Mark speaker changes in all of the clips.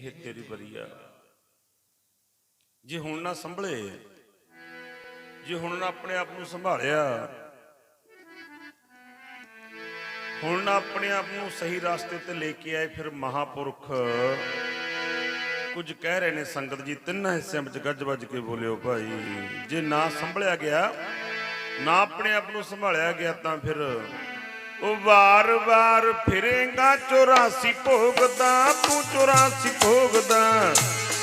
Speaker 1: ਇਹ ਤੇਰੀ ਬਰੀਆ ਜੇ ਹੁਣ ਨਾ ਸੰਭਲੇ, ਜੇ ਹੁਣ ਨਾ ਆਪਣੇ ਆਪ ਨੂੰ ਸੰਭਾਲਿਆ, ਹੁਣ ਨਾ ਆਪਣੇ ਆਪ ਨੂੰ ਸਹੀ ਰਸਤੇ ਤੇ ਲੈ ਕੇ ਆਏ ਫਿਰ ਮਹਾਪੁਰਖ। ਕੁਝ ਕਹਿ ਰਹੇ ਨੇ ਸੰਗਤ ਜੀ, ਤਿੰਨਾਂ ਹਿੱਸਿਆਂ ਵਿੱਚ ਗੱਜ ਵੱਜ ਕੇ ਬੋਲਿਓ ਭਾਈ। ਜੇ ਨਾ ਸੰਭਲਿਆ ਗਿਆ, ਨਾ ਆਪਣੇ ਆਪ ਨੂੰ ਸੰਭਾਲਿਆ ਗਿਆ ਤਾਂ ਫਿਰ ਵਾਰ-ਵਾਰ ਫਿਰੇਗਾ 84 ਭੋਗਦਾ, ਤੂੰ 84 ਭੋਗਦਾ।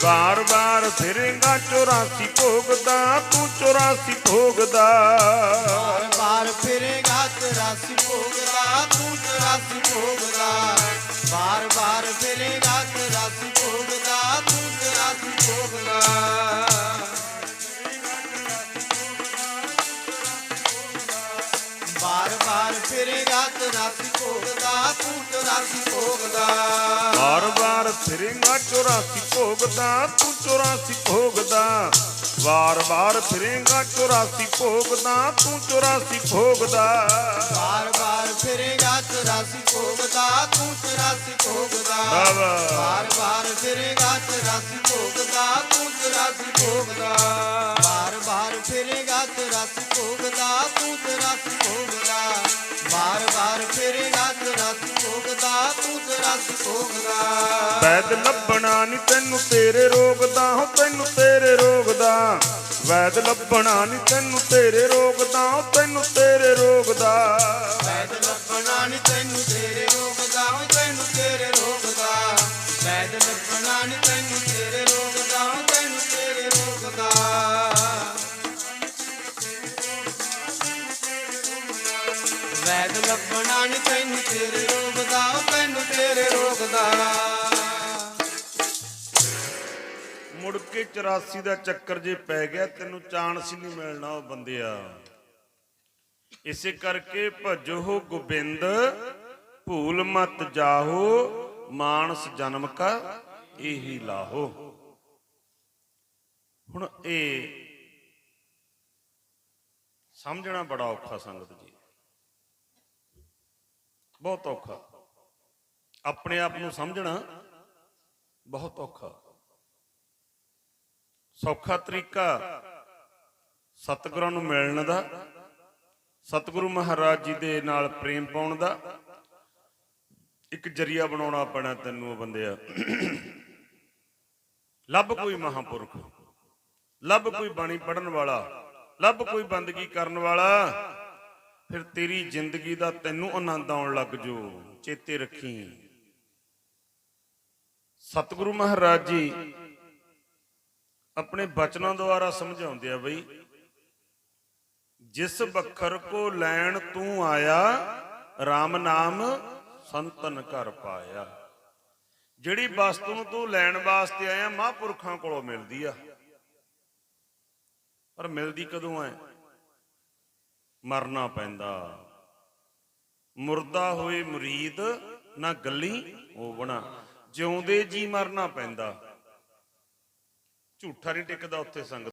Speaker 1: ਵਾਰ-ਵਾਰ ਫਿਰੇਗਾ 84 ਭੋਗਦਾ, ਤੂੰ 84 ਭੋਗਦਾ।
Speaker 2: ਬਾਰ ਬਾਰ ਫਿਰੇਗਾ 84 ਭੋਗਦਾ, ਤੂੰ 84 ਭੋਗਦਾ। ਵਾਰ ਵਾਰ ਫਿਰੇਗਾ 84 ਭੋਗਦਾ। ਬਾਰ ਫਿਰੇਗਾ 84 ਭੋਗਦਾ ਤੂੰ 84 ਭੋਗਦਾ।
Speaker 1: ਵਾਰ-ਵਾਰ ਫਿਰੇਗਾ 84 ਭੋਗਦਾ ਤੂੰ 84 ਭੋਗਦਾ। ਵਾਰ-ਵਾਰ ਫਿਰੇਗਾ 84 ਭੋਗਦਾ ਤੂੰ 84 ਭੋਗਦਾ।
Speaker 2: ਬਾਰ ਬਾਰ ਫਿਰੇਗਾ 84 ਭੋਗਦਾ ਤੂੰ 84 ਭੋਗਦਾ। ਬਾਰ ਬਾਰ ਫਿਰੇਗਾ 84 ਭੋਗਦਾ ਤੂੰ 84 ਭੋਗਦਾ। ਬਾਰ ਬਾਰ ਫਿਰੇਗਾ 84 ਭੋਗਦਾ ਤੂੰ 84 ਭੋਗਦਾ।
Speaker 1: ਵੈਦ ਲੱਭਣਾ ਨਹੀਂ ਤੈਨੂੰ ਤੇਰੇ ਰੋਗ ਦਾ ਹੋ ਤੈਨੂੰ ਤੇਰੇ ਰੋਗ ਦਾ ਵੈਦ ਲੱਭਣਾ ਨਹੀਂ ਤੈਨੂੰ ਤੇਰੇ ਰੋਗ ਦਾ ਹੋ ਤੈਨੂੰ ਤੇਰੇ ਰੋਗ ਦਾ
Speaker 2: ਵੈਦ ਲੱਭਣਾ ਨੀ ਤੈਨੂੰ ਤੇਰੇ ਵੈਦ ਲੱਭਣਾ ਨੀ ਤੈਨੂੰ, ਤੇਰੇ ਰੋਗ ਦਾ ਤੈਨੂੰ ਤੇਰੇ ਰੋਗ ਦਾ
Speaker 1: ਮੁੜ ਕੇ 84 ਦਾ ਚੱਕਰ ਜੇ ਪੈ ਗਿਆ, ਤੈਨੂੰ ਚਾਂਸ ਨਹੀਂ ਮਿਲਣਾ ਉਹ ਬੰਦਿਆ। ਇਸੇ ਕਰਕੇ ਭਜੋ ਗੋਬਿੰਦ, ਭੂਲ ਮਤ ਜਾਹੋ, ਮਾਨਸ ਜਨਮ ਕਾ ਇਹੀ ਲਾਹੋ। ਹੁਣ ਇਹ ਸਮਝਣਾ ਬੜਾ ਔਖਾ ਸੰਗਤ ਜੀ। ਬਹੁਤ ਔਖਾ। ਆਪਣੇ ਆਪ ਨੂੰ ਸਮਝਣਾ ਬਹੁਤ ਔਖਾ। ਸੌਖਾ ਤਰੀਕਾ ਸਤਿਗੁਰਾਂ ਨੂੰ ਮਿਲਣ ਦਾ, ਸਤਿਗੁਰੂ ਮਹਾਰਾਜ ਜੀ ਦੇ ਨਾਲ ਪ੍ਰੇਮ ਪਾਉਣ ਦਾ, ਇੱਕ ਜਰੀਆ ਬਣਾਉਣਾ ਪੈਣਾ ਤੈਨੂੰ ਉਹ ਬੰਦਿਆ ਲੱਭ ਕੋਈ ਮਹਾਪੁਰਖ, ਲੱਭ ਕੋਈ ਬਾਣੀ ਪੜਨ ਵਾਲਾ, ਲੱਭ ਕੋਈ ਬੰਦਗੀ ਕਰਨ ਵਾਲਾ ਫਿਰ ਤੇਰੀ ਜ਼ਿੰਦਗੀ ਦਾ ਤੈਨੂੰ ਆਨੰਦ ਆਉਣ ਲੱਗ ਜੋ, ਚੇਤੇ ਰੱਖੀ। ਸਤਿਗੁਰੂ ਮਹਾਰਾਜ ਜੀ ਆਪਣੇ ਬਚਨਾਂ ਦੁਆਰਾ ਸਮਝਾਉਂਦੇ ਆ ਬਈ, ਜਿਸ ਬਖਰ ਕੋ ਲੈਣ ਤੂੰ ਆਇਆ RAM ਨਾਮ ਸੰਤਨ ਕਰ ਪਾਇਆ। ਜਿਹੜੀ ਵਸਤੂ ਨੂੰ ਤੂੰ ਲੈਣ ਵਾਸਤੇ ਆਇਆ, ਮਹਾਂਪੁਰਖਾਂ ਕੋਲੋਂ ਮਿਲਦੀ ਆ। ਪਰ ਮਿਲਦੀ ਕਦੋਂ ਐ ਮਰਨਾ ਪੈਂਦਾ। ਮੁਰਦਾ ਹੋਏ ਮੁਰੀਦ, ਨਾ ਗੱਲੀ ਹੋਵਣਾ। ਜਿਉਂਦੇ ਜੀ ਮਰਨਾ ਪੈਂਦਾ। ਝੂਠਾ ਨਹੀਂ ਟਿਕਦਾ ਉੱਥੇ ਸੰਗਤ।